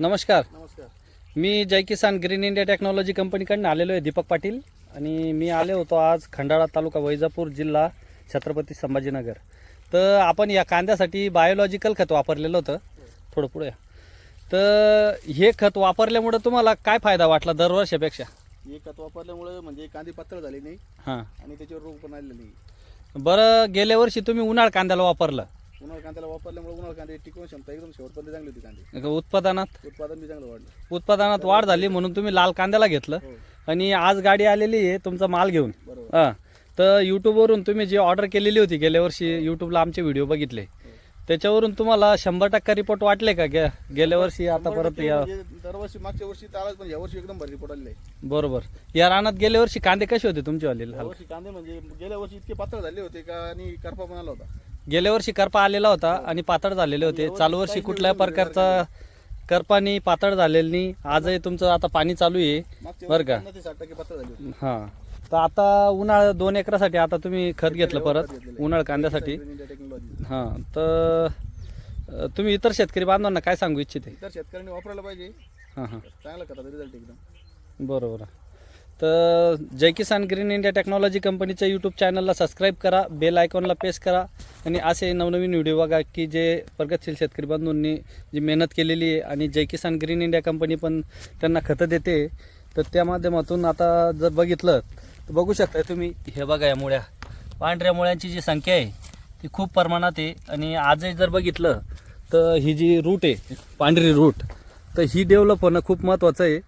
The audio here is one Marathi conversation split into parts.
नमस्कार. नमस्कार. मी Jai Kisan green India technology कंपनीकडनं आलेलो आहे दीपक पाटील आणि मी आले होतो आज खंडाळा तालुका वैजापूर जिल्हा छत्रपती संभाजीनगर. तर आपण या कांद्यासाठी बायोलॉजिकल खत वापरलेलं होतं. थोडं पुढे या. तर हे खत वापरल्यामुळं तुम्हाला काय फायदा वाटला दरवर्षापेक्षा? हे खत वापरल्यामुळे म्हणजे कांदे पातळ झाले नाही. हां. आणि त्याच्यावर रोग पण आलेला नाही. बरं गेल्या वर्षी तुम्ही उन्हाळ कांद्याला वापरलं. उन्हाळ कांद्याला वापरल्यामुळे उन्हाळ कांदे टिकवून क्षमता एकदम शेवटपर्यंत चांगली होती कांदे. उत्पादनात? उत्पादन बी चांगलं वाढलं. उत्पादनात वाढ झाली म्हणून तुम्ही लाल कांद्याला घेतलं. हो. आणि आज गाडी आलेली आहे तुमचा माल घेऊन. बरोबर. हां. तर यूट्यूबवरून तुम्ही जी ऑर्डर केलेली होती गेल्या वर्षी यूट्यूबला आमचे व्हिडिओ बघितले. त्याच्यावरून तुम्हाला शंभर टक्का रिपोर्ट वाटले का? गे गेल्या वर्षी आता परत या म्हणजे दरवर्षी मागच्या वर्षी तर आलाच पण यावर्षी एकदम भारी रिपोर्ट आलेला आहे. बरोबर. या रानात गेल्या वर्षी कांदे कसे होते तुमचे वाले? यावर्षी कांदे म्हणजे गेल्या वर्षी इतके पातळ झाले होते का? आणि करपा पण आला होता. गेल्या वर्षी करपा आलेला होता आणि पातळ झालेले होते. चालू वर्षी कुठल्याही प्रकारचा करपानी पातळ झालेलं नाही. आजही तुमचं आता पाणी चालू आहे. बरं का? हां. तर आता उन्हाळ दोन एकरासाठी आता तुम्ही खत घेतलं परत उन्हाळ कांद्यासाठी. हां. तर तुम्ही इतर शेतकरी बांधवांना काय सांगू इच्छिते? इतर शेतकऱ्यांनी वापरायला पाहिजे. हां हां. चांगला खताचा रिझल्ट एकदम. बरोबर तर Jai Kisan green India technology कंपनीच्या यूट्यूब चॅनलला सबस्क्राईब करा बेल आयकॉनला प्रेस करा. आणि असे नवनवीन व्हिडिओ बघा की जे प्रगतशील शेतकरी बांधूंनी जी मेहनत केलेली आहे आणि Jai Kisan green India company पण त्यांना खतं देते तर त्या माध्यमातून आता जर बघितलं तर बघू शकता तुम्ही. हे बघा या मुळ्या. पांढऱ्या मुळ्यांची जी संख्या आहे ती खूप प्रमाणात आहे. आणि आजही जर बघितलं तर ही जी रूट आहे पांढरी रूट तर ही डेव्हलप होणं खूप महत्त्वाचं आहे.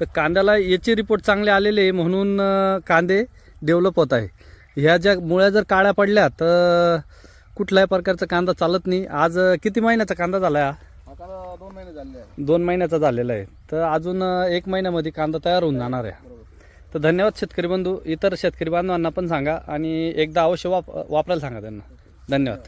तर कांद्याला याचे रिपोर्ट चांगले आलेले आहे म्हणून कांदे डेव्हलप होत आहे. ह्या ज्या मुळ्या जर काळ्या पडल्या तर कुठल्याही प्रकारचा कांदा चालत नाही. आज किती महिन्याचा कांदा झाला हा? हा कांदा दोन महिने झाले आहे दोन महिन्याचा झालेला आहे. तर अजून एक महिन्यामध्ये कांदा तयार होऊन जाणार आहे. तर धन्यवाद शेतकरी बंधू. इतर शेतकरी बांधवांना पण सांगा आणि एकदा अवश्य वाप वापरायला सांगा त्यांना. धन्यवाद.